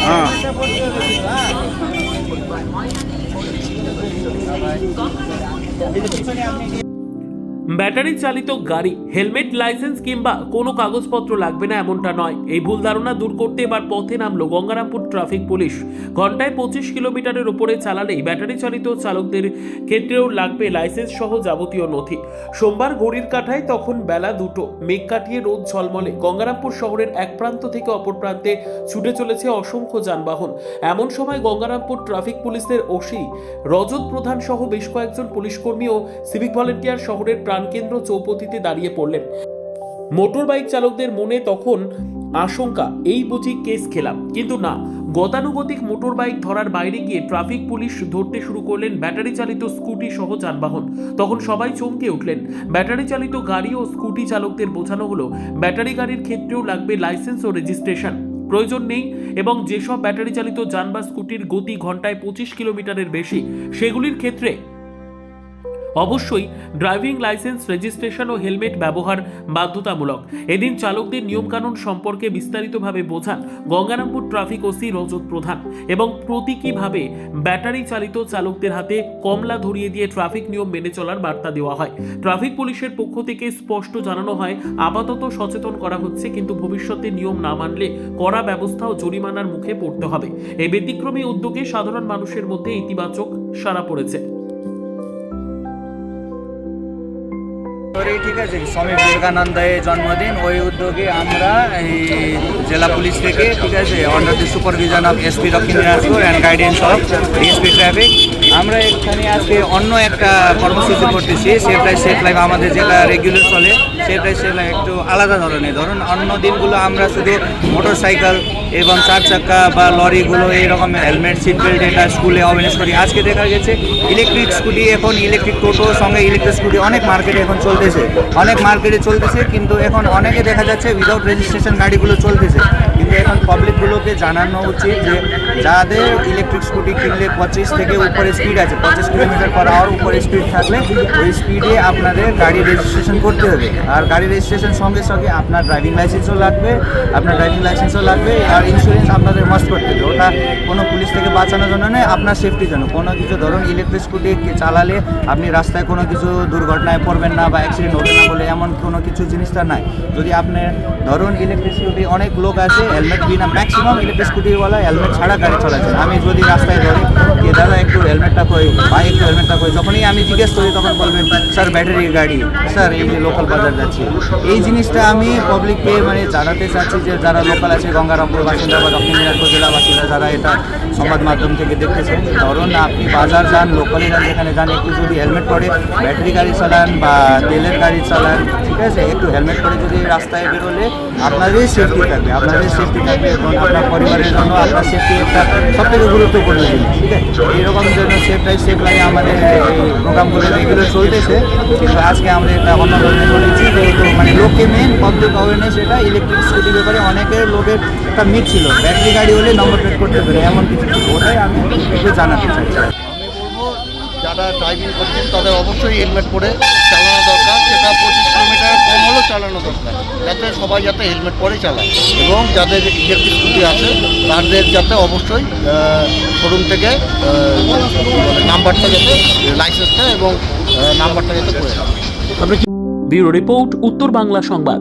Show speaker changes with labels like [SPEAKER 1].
[SPEAKER 1] হ্যাঁ
[SPEAKER 2] ব্যাটারি চালিত গাড়ি, হেলমেট, লাইসেন্স কিংবা কোনো কাগজপত্র লাগবে না এমনটা নয়। এই ভুল ধারণা দূর করতে এবার পথে নামলো গঙ্গারামপুর ট্রাফিক পুলিশ। ঘন্টায় পঁচিশ কিলোমিটারের ওপরে চালালেই ব্যাটারি চালিত চালকদের ক্ষেত্রেও লাগবে লাইসেন্স সহ যাবতীয় নথি। সোমবার ঘড়ির কাঠায় তখন বেলা দুটো। মেঘ কাটিয়ে রোদ ঝলমলে। গঙ্গারামপুর শহরের এক প্রান্ত থেকে অপর প্রান্তে ছুটে চলেছে অসংখ্য যানবাহন। এমন সময় গঙ্গারামপুর ট্রাফিক পুলিশের ওসি, রজত প্রধান সহ বেশ কয়েকজন পুলিশকর্মী ও সিভিক ভলেন্টিয়ার শহরের প্রাণকেন্দ্র চৌপতিতে দাঁড়িয়ে পড়লেন। মোটর বাইক চালকদের মনে তখন আশঙ্কা, এই বুঝি কেস খেলাম। কিন্তু না, গতানুগতিক মোটর বাইক ধরার বাইরে গিয়ে ট্রাফিক পুলিশ ধরতে শুরু করলেন ব্যাটারি চালিত স্কুটি সহ যানবাহন। তখন সবাই চমকে উঠলেন। ব্যাটারি চালিত গাড়ি ও স্কুটি চালকদের বোঝানো হলো, ব্যাটারি গাড়ির ক্ষেত্রেও লাগবে লাইসেন্স ও রেজিস্ট্রেশন। প্রয়োজন নেই এবং যেসব ব্যাটারি চালিত যান বা স্কুটির গতি ঘন্টায় পঁচিশ কিলোমিটারের বেশি, সেগুলির ক্ষেত্রে অবশ্যই ড্রাইভিং লাইসেন্স, রেজিস্ট্রেশন ও হেলমেট ব্যবহার বাধ্যতামূলক। এদিন চালকদের নিয়মকানুন সম্পর্কে বিস্তারিতভাবে বোঝান গঙ্গারামপুর ট্রাফিক ওসি রজত প্রধান এবং প্রতীকীভাবে ব্যাটারি চালিত চালকদের হাতে কমলা ধরিয়ে দিয়ে ট্রাফিক নিয়ম মেনে চলার বার্তা দেওয়া হয়। ট্রাফিক পুলিশের পক্ষ থেকে স্পষ্ট জানানো হয়, আপাতত সচেতন করা হচ্ছে কিন্তু ভবিষ্যতে নিয়ম না মানলে কড়া ব্যবস্থা ও জরিমানার মুখে পড়তে হবে। এই ব্যতিক্রমী উদ্যোগে সাধারণ মানুষের মধ্যে ইতিবাচক সারা পড়েছে।
[SPEAKER 3] ঠিক আছে। স্বামী বিবেকানন্দের জন্মদিন, ওই উদ্যোগে আমরা এই জেলা পুলিশ থেকে ঠিক আছে under the supervision of SP Dakshin Dinajpur and guidance of DSP traffic আমরা এখানে আজকে অন্য একটা কর্মসূচি করতেছি সেফ লাইফ সেফ লাইফ আমাদের জেলা রেগুলার চলে সেফ সেটা একটু আলাদা ধরনের। ধরুন অন্য দিনগুলো আমরা শুধু মোটর সাইকেল এবং চার চাকা বা লরিগুলো এইরকম হেলমেট সিট বেল্ট এটা স্কুলে অ্যাওয়ারনেস করি। আজকে দেখা গেছে ইলেকট্রিক স্কুটি, এখন ইলেকট্রিক টোটো, সঙ্গে ইলেকট্রিক স্কুটি, অনেক মার্কেটে এখন চলতেছে। অনেক মার্কেটে চলতেছে, কিন্তু এখন অনেকে দেখা যাচ্ছে উইদাউট রেজিস্ট্রেশন গাড়িগুলো চলতেছে। পাবলিকগুলোকে জানানো উচিত যে যাদের ইলেকট্রিক স্কুটি কিনলে পঁচিশ থেকে উপরে স্পিড আছে, পঁচিশ কিলোমিটার পার আওয়ার উপরে স্পিড থাকলে ওই স্পিডে আপনাদের গাড়ি রেজিস্ট্রেশন করতে হবে। আর গাড়ি রেজিস্ট্রেশন সঙ্গে সঙ্গে আপনার ড্রাইভিং লাইসেন্সও লাগবে, আপনার ড্রাইভিং লাইসেন্সও লাগবে, আর ইন্স্যুরেন্স আপনাদের মাস্ট করতে হবে। ওটা কোনো পুলিশ থেকে বাঁচানোর জন্য নয়, আপনার সেফটির জন্য। কোনো কিছু ধরুন ইলেকট্রিক স্কুটি চালালে আপনি রাস্তায় কোনো কিছু দুর্ঘটনায় পড়বেন না বা অ্যাক্সিডেন্ট হবে না বলে এমন কোনো কিছু জিনিসটা নাই। যদি আপনি ধরুন ইলেকট্রিক স্কুটি অনেক লোক আছে হেলমেট বিনা ম্যাক্সিমাম ইলেকট্রিক স্কুটিওয়ালা হেলমেট ছাড়া গাড়ি চালাচ্ছে আমি যদি রাস্তায় ধরি, যে দাদা একটু হেলমেটটা কই ভাই একটু হেলমেটটা কই যখনই আমি জিজ্ঞেস করি, তখন বলবেন স্যার ব্যাটারি গাড়ি, স্যার, এই যে লোকাল বাজার যাচ্ছি। এই জিনিসটা আমি পাবলিককে মানে জানাতে চাচ্ছি যে, যারা লোকাল আছে, গঙ্গারামপুর বাসিন্দা বা দক্ষিণ দিনাজপুর জেলা বাসিন্দা, যারা এটা সংবাদ মাধ্যম থেকে দেখতেছেন ধরুন আপনি বাজার যান লোকালে যান, যেখানে যান, একটু যদি হেলমেট পরে ব্যাটারি গাড়ি চালান বা তেলের গাড়ি চালান, ঠিক আছে? একটু হেলমেট পরে যদি রাস্তায় বেরোলে আপনারই সেফটি থাকবে আপনারই সেফটি থাকবে এবং আপনার পরিবারের জন্য আপনার সেফটি একটা সব থেকে গুরুত্বপূর্ণ জিনিস ঠিক আছে? এইরকম জন্য সেফ লাইফ সেফ লাইফ আমাদের এই প্রোগ্রামগুলো রেগুলার চলতেছে কিন্তু আজকে আমরা এটা অন্য ধরনের করেছি যেহেতু মানে লোকে মেন পাবলিক অ্যাওয়ারনেস এটা ইলেকট্রিক স্কুটির ব্যাপারে অনেকের লোকের একটা মিট ছিল। ব্যাটারি গাড়ি হলে নম্বর প্লেট করতে পারে এমন কিছু ওটাই আমি একটু জানাতে চাই।
[SPEAKER 4] যারা ড্রাইভিং করছেন তাদের অবশ্যই হেলমেট পরে চালানো দরকার। সেটা পঁচিশ কিলোমিটার কম হলেও চালানো দরকার। যাতে সবাই যাতে হেলমেট পরে চালায়। এবং যাদের ইলেকট্রিক স্কুটি আছে তাদের যাতে অবশ্যই শোরুম থেকে নাম্বারটা যাতে লাইসেন্সটা এবং নাম্বারটা যাতে করে
[SPEAKER 2] ব্যুরো রিপোর্ট উত্তর বাংলা সংবাদ।